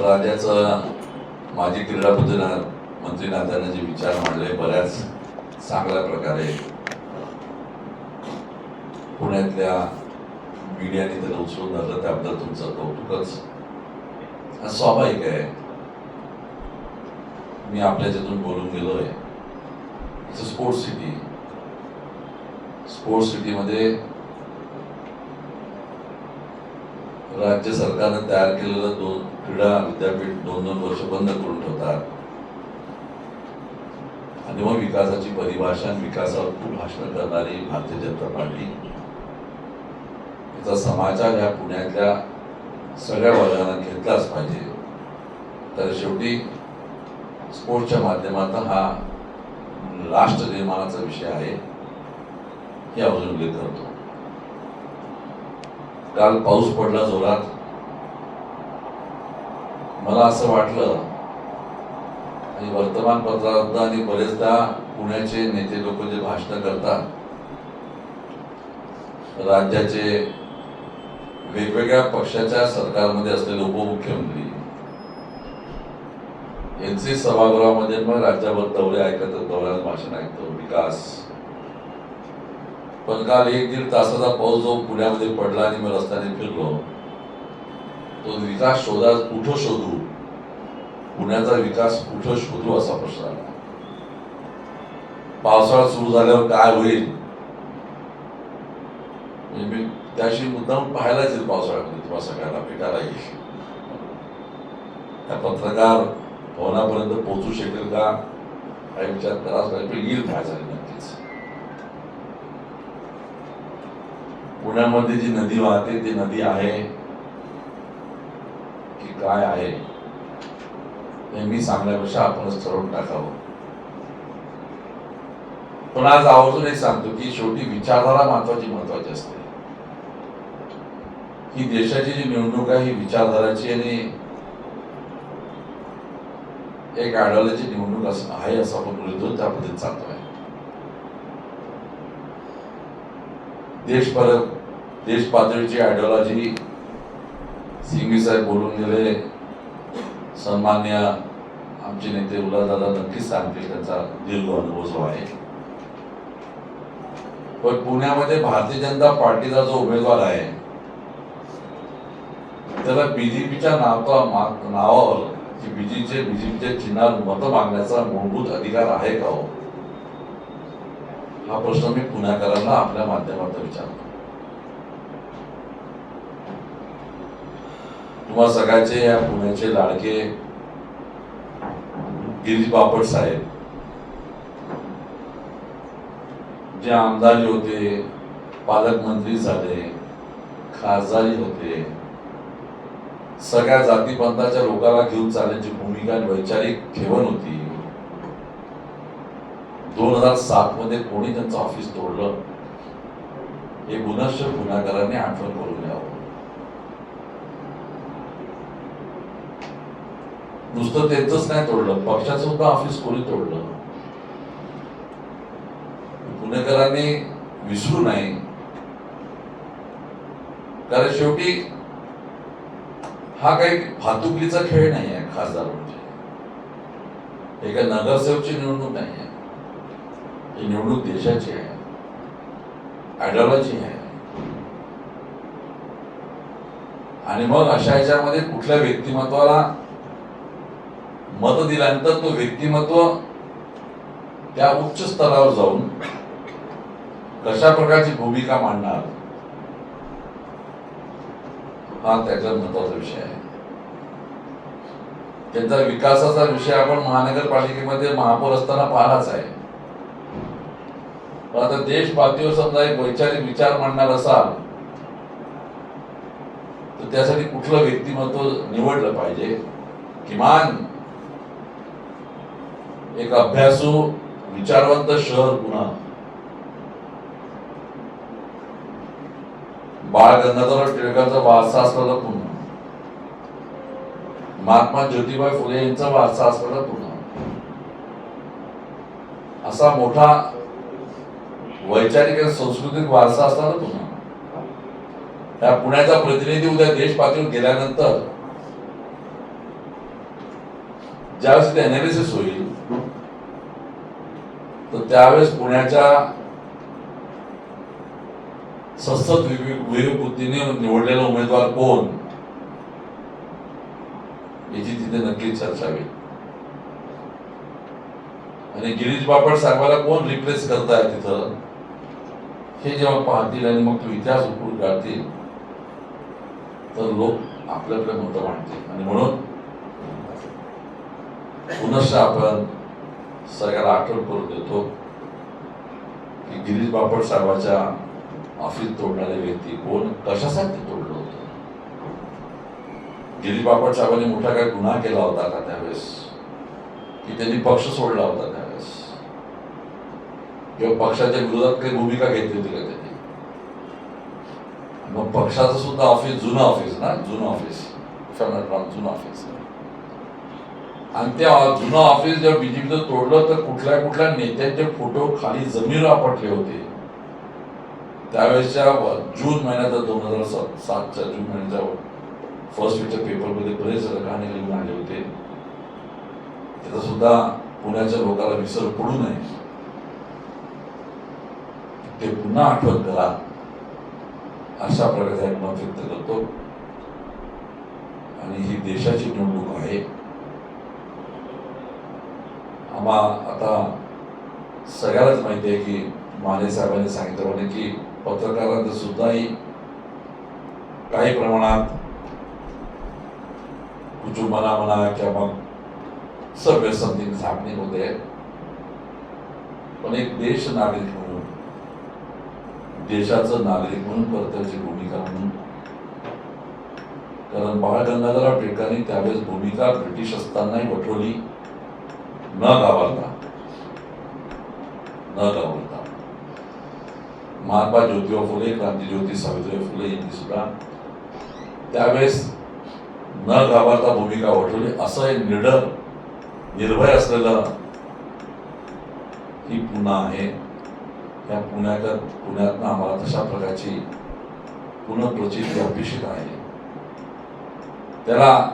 राजाचा माजी क्रीडा मंत्री नाथांना जे विचार मांडले बऱ्याच चांगल्या प्रकारे. पुण्यातल्या मीडियाने त्याला उचलून धरलं त्याबद्दल तुमचं कौतुकच. स्वाभाविक आहे. मी आपल्याच्यातून बोलून गेलोय. It's sports city. स्पोर्ट्स सिटीमध्ये राज्य सरकारने तयार केलेलं दोन क्रीडा विद्यापीठ दोन दोन वर्ष बंद करून ठेवतात. आणि मग विकासाची परिभाषा विकासावर खूप भाषण करणारी भारतीय जनता पार्टी. याचा समाचार ह्या पुण्यातल्या सगळ्या वर्गांना घेतलाच पाहिजे. तर शेवटी स्पोर्टच्या माध्यमातून हा राष्ट्र निर्माणाचा विषय आहे हे अजून उल्लेख करतो. काल पाऊस पडला जोरात. मला असं वाटलं आणि वर्तमानपत्रात आणि बरेचदा पुण्याचे नेते लोक जे भाषण करतात राज्याचे वेगवेगळ्या पक्षाच्या सरकारमध्ये असलेले उपमुख्यमंत्री यांचे सभागृहामध्ये मग राज्यावर दौरे ऐकत दौऱ्यात भाषण ऐकतो विकास. पण काल एक दीड तासाचा पाऊस जो पुण्यामध्ये पडला आणि मी रस्त्याने फिरलो तो विकास शोधा कुठं शोधू? पुण्याचा विकास कुठं शोधू असा प्रश्न आला. पावसाळा सुरू झाल्यावर काय होईल? म्हणजे मी त्याशी मुद्दाम पाहायलाच येईल पावसाळ्यामध्ये तुम्हाला सगळ्यांना भेटायला येईल. त्या पत्रकार भवनापर्यंत पोहोचू शकेल का? काही विचार करावाच लागेल पण येईल पाहायचा झालं नक्कीच पुण्यामध्ये जी नदी वाहते ती नदी आहे की काय आहे हे मी सांगण्यापेक्षा आपणच ठरवून टाकावं. पण आज आवर्जून एक सांगतो की शेवटी विचारधारा महत्वाची महत्वाची असते. ही देशाची जी निवडणूक आहे ही विचारधाराची आणि एक आयडियॉलॉजी निवडणूक आहे असं आपण बोलतो त्या पद्धतीत चालतोय. देश देश पातळीची आयडिओलॉजी सिंघवी साहेब बोलून गेले. सन्मान्य आमचे नेते उल्हासदादा नक्कीच सांगतील त्यांचा दीर्घ अनुभव जो आहे. पण पुण्यामध्ये भारतीय जनता पार्टीचा जो उमेदवार आहे त्याला बीजेपीच्या नावा नावावर की बीजेपीचे बीजेपीच्या चिन्हावर मतं मागण्याचा मूलभूत अधिकार आहे का हो? हा प्रश्न मी पुण्याकरांना आपल्या माध्यमातून विचारतो. तुम्हा सगळ्याचे या पुण्याचे लाडके गिरीश बापट साहेब जे आमदारी होते पालकमंत्री झाले खासदारी होते सगळ्या जातीपंथाच्या लोकांना घेऊन चालण्याची भूमिका वैचारिक ठेवण होती. दोन हजार सात मध्ये कोणी त्यांचं ऑफिस तोडलं? हे पुनश्च गुन्हेगारांनी आठवण करून घ्यावं नुसतं त्यांचंच नाही तोडलं. पक्षाचं सुद्धा ऑफिस कोणी तोडलं? पुणेकरांनी विसरू नाही. कारण शेवटी हा काही फातुकलीचा खेळ नाही आहे खासदार म्हणजे. एका नगरसेवकची निवडणूक नाही आहे ही निवडणूक देशाची आहे. आयडॉलॉजी आहे. आणि मग अशा याच्यामध्ये कुठल्या व्यक्तिमत्वाला मत दिल्यानंतर तो व्यक्तिमत्व त्या उच्च स्तरावर जाऊन कशा प्रकारची भूमिका मांडणार हा त्याचा महत्त्वाचा विषय आहे. त्यांचा विकासाचा विषय आपण महानगरपालिकेमध्ये महापौर असताना पाहिलाच आहे. पण आता देश पातळीवर समजा एक वैचारिक विचार मांडणार असाल तर त्यासाठी कुठलं व्यक्तिमत्व निवडलं पाहिजे? किमान एक अभ्यासू विचारवंत शहर पुन्हा बाळ गंगाधर टिळकांचा वारसा असलेला पुन्हा महात्मा ज्योतिबा फुले यांचा वारसा असलेला पुन्हा असा मोठा वैचारिक आणि सांस्कृतिक वारसा असताना पुन्हा. त्या पुण्याचा प्रतिनिधी उद्या देश पातळीवर गेल्यानंतर ज्यावेळेस ते अनालिसिस होईल तर त्यावेळेस पुण्याच्या सतत विवेक निवडलेला उमेदवार कोण याची तिथे नक्की चर्चा होईल. आणि गिरीश बापट साहेबाला कोण रिप्लेस करताय तिथं? हे जेव्हा पाहतील आणि मग तो इतिहास उकळून काढतील तर लोक आपल्या आपल्या मतं मांडतील. आणि म्हणून पुनश्च आपण सगळ्याला आठवण करून देतो की गिरीश बापट साहेबाच्या ऑफिस तोडणारे व्यक्ती कोण? कशासाठी तोडलं होतं? गिरीश बापट साहेबांनी मोठा काय गुन्हा केला होता का त्यावेळेस? की त्यांनी पक्ष सोडला होता किंवा पक्षाच्या विरोधात काही भूमिका घेतली होती का त्यांनी? मग पक्षाचं सुद्धा ऑफिस जुनं ऑफिस ना? जुनं ऑफिस जुनं ऑफिस आणि त्या जुनं ऑफिस जेव्हा बीजेपीचं तोडलं तर कुठल्या कुठल्या नेत्यांचे फोटो खाली जमीन आपटले होते. त्यावेळेसच्या जून महिन्यात दोन हजार सात सातच्या जून महिन्याच्या फर्स्ट वीकच्या पेपरमध्ये बरेच रकाने लिहून आले होते. त्याचा सुद्धा पुण्याच्या लोकांना विसर पडू नये. ते पुन्हा आठवण करा. अशा प्रकारचा एक मत व्यक्त करतो. आणि ही देशाची निवडणूक आहे. आम्हा आता सगळ्यालाच माहिती आहे की माने साहेबांनी सांगितल्याप्रमाणे की पत्रकारांचं सुद्धाही काही प्रमाणात कुटुंबाला म्हणा किंवा मग सभ्य समथिंग झाकणी होते. पण एक देश नागरिक देशाचं नागरिक म्हणून कर्त्याची भूमिका म्हणून. कारण बाळ गंगाधरराव टिळकांनी त्यावेळेस भूमिका ब्रिटिश असतानाही वठवली. न घाबरता. न घाबरता. महात्मा ज्योतिबा फुले क्रांतीज्योती सावित्रीबाई फुले यांनी सुद्धा त्यावेळेस न घाबरता भूमिका वठवली. असं एक निडर निर्भय असलेलं ही पुन्हा आहे. या पुण्याच्या पुण्यातनं आम्हाला तशा प्रकारची पुनर्प्रचिती अपेक्षित आहे. त्याला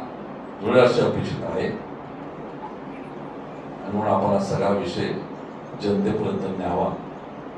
धुळ्याची अपेक्षित आहे. आणि म्हणून आपण हा सगळा विषय जनतेपर्यंत न्यावा.